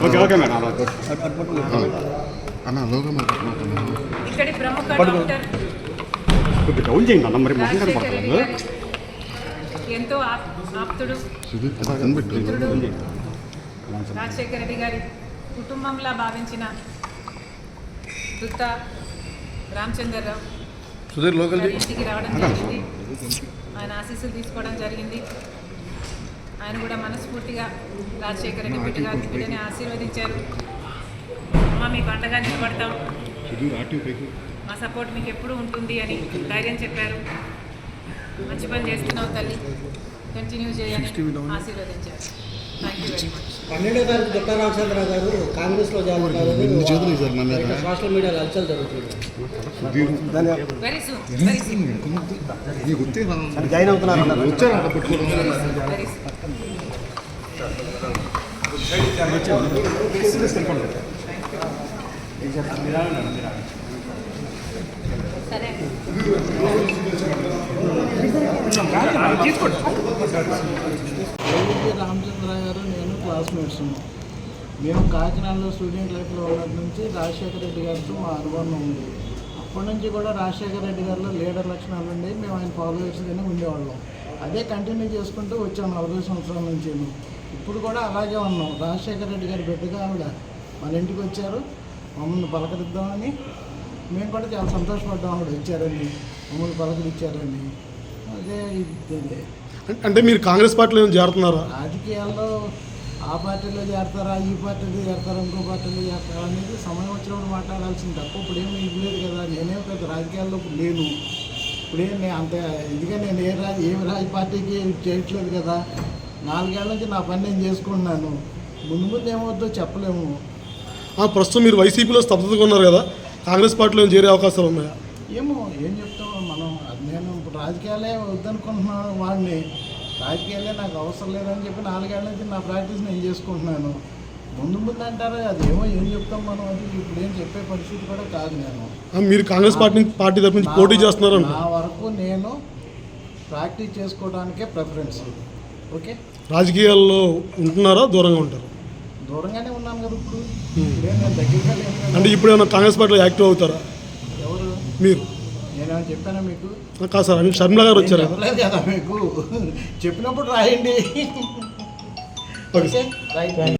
Okay madam. అలా అన్న లోగా మాట్లాడుతున్నాను ఇక్కడి ప్రముఖ పడుకో. డాక్టర్ కొద్దిగా డౌన్ చేయండి అన్న మరి మొహం రాజశేఖర రెడ్డి కనపడుతుంది. గారి ఎంతో ఆప్- ఆప్తుడు. రాజశేఖర రెడ్డి గారి కుటుంబంలా భావించిన దుత్త రామచంద్రరావు సుధీర్ లోకల్ ఇంటికి రావడం జరిగింది. ఆయన ఆశీస్సులు తీసుకోవడం జరిగింది. ఆయన కూడా మనస్ఫూర్తిగా రాజశేఖర రెడ్డి బిడ్డ గారి బిడ్డని ఆశీర్వదించారు. అమ్మ మీకు అండగా నిలబడతాం. మా సపోర్ట్ మీకు ఎప్పుడూ ఉంటుంది అని ధైర్యం చెప్పారు. మంచి పని చేస్తున్నావు తల్లి. కంటిన్యూ చేయని ఆశీర్వదించారు. థ్యాంక్ యూ వెరీ మచ్ పన్నెండో తారీఖు దుట్టా రామచంద్రరావు గారు కాంగ్రెస్లో జాయిన్ ఎన్ని చేతులు ఇచ్చారు నా మీద? సోషల్ మీడియాలో హల్చల్ జరుగుతుంది. Sudheer very soon. Very soon. నీకు గుర్తే జాయిన్ అవుతున్నారు రామచంద్రరావు గారు నేను క్లాస్మేట్స్ మేము కాకినాడలో స్టూడెంట్ లైఫ్లో ఉన్నటి నుంచి రాజశేఖర రెడ్డి గారితో మా అనుబంధం ఉంది. అప్పటి నుంచి కూడా రాజశేఖర రెడ్డి గారిలో లీడర్ లక్షణాలు ఉండి మేము ఆయన ఫాలోవర్స్గానే ఉండేవాళ్ళం. అదే కంటిన్యూ చేసుకుంటూ వచ్చాం నలభై సంవత్సరాల నుంచి. ఇప్పుడు కూడా అలాగే ఉన్నాం. రాజశేఖర రెడ్డి గారి బిడ్డగా ఆవిడ మన ఇంటికి వచ్చారు. మమ్మల్ని పలకరిద్దామని మేము కూడా చాలా సంతోషపడ్డాం ఆవిడ వచ్చారని. మమ్మల్ని పలకరించారని. అదే ఇది. అంటే మీరు కాంగ్రెస్ పార్టీలో చేరుతున్నారా? రాజకీయాల్లో ఆ పార్టీలో చేరతారా ఈ పార్టీలో చేరతారా ఇంకో పార్టీలో చేరతారా అనేది సమయం వచ్చినప్పుడు మాట్లాడాల్సింది తప్ప ఇప్పుడు ఏమి ఇవ్వలేదు కదా. నేనేం పెద్ద రాజకీయాల్లో ఇప్పుడు లేను. ఇప్పుడేం నేను అంత ఇదిగా నేను ఏ రాజ ఏ రాజ పార్టీకి చేయట్లేదు కదా. నాలుగేళ్ళ నుంచి నా పని నేను చేసుకుంటున్నాను. ముందు ముందు ఏమవుద్దో చెప్పలేము. ప్రస్తుతం మీరు వైసీపీలో స్తబ్దతగా ఉన్నారు కదా. కాంగ్రెస్ పార్టీలో చేరే అవకాశాలు ఉన్నాయా? ఏమో ఏం చెప్తాం మనం? అది నేను ఇప్పుడు రాజకీయాలే వద్దనుకుంటున్నాను వాడిని. రాజకీయాలే నాకు అవసరం లేదని చెప్పి నాలుగేళ్ళ నుంచి నా ప్రాక్టీస్ నేను చేసుకుంటున్నాను. ముందు ముందు అంటారు అది ఏమో ఏం చెప్తాం మనం అది ఇప్పుడు ఏం చెప్పే పరిస్థితి కూడా కాదు నేను. మీరు కాంగ్రెస్ పార్టీ నుంచి- పార్టీ తరపు నుంచి పోటీ చేస్తున్నారు నా వరకు నేను ప్రాక్టీస్ చేసుకోవడానికే ప్రిఫరెన్స్. ఓకే? రాజకీయాల్లో ఉంటున్నారా? దూరంగా ఉంటారు? దూరంగానే ఉన్నాను కదా ఇప్పుడు. అంటే ఇప్పుడు ఏమైనా కాంగ్రెస్ పార్టీలో యాక్టివ్ అవుతారా? ఎవరు? మీరు? నేనేమైనా చెప్పానా మీకు? కాదు సార్ షర్మిల గారు వచ్చారు. చెప్పలేదు కదా మీకు. చెప్పినప్పుడు రాయండి. ఓకే. Sir okay? రైట్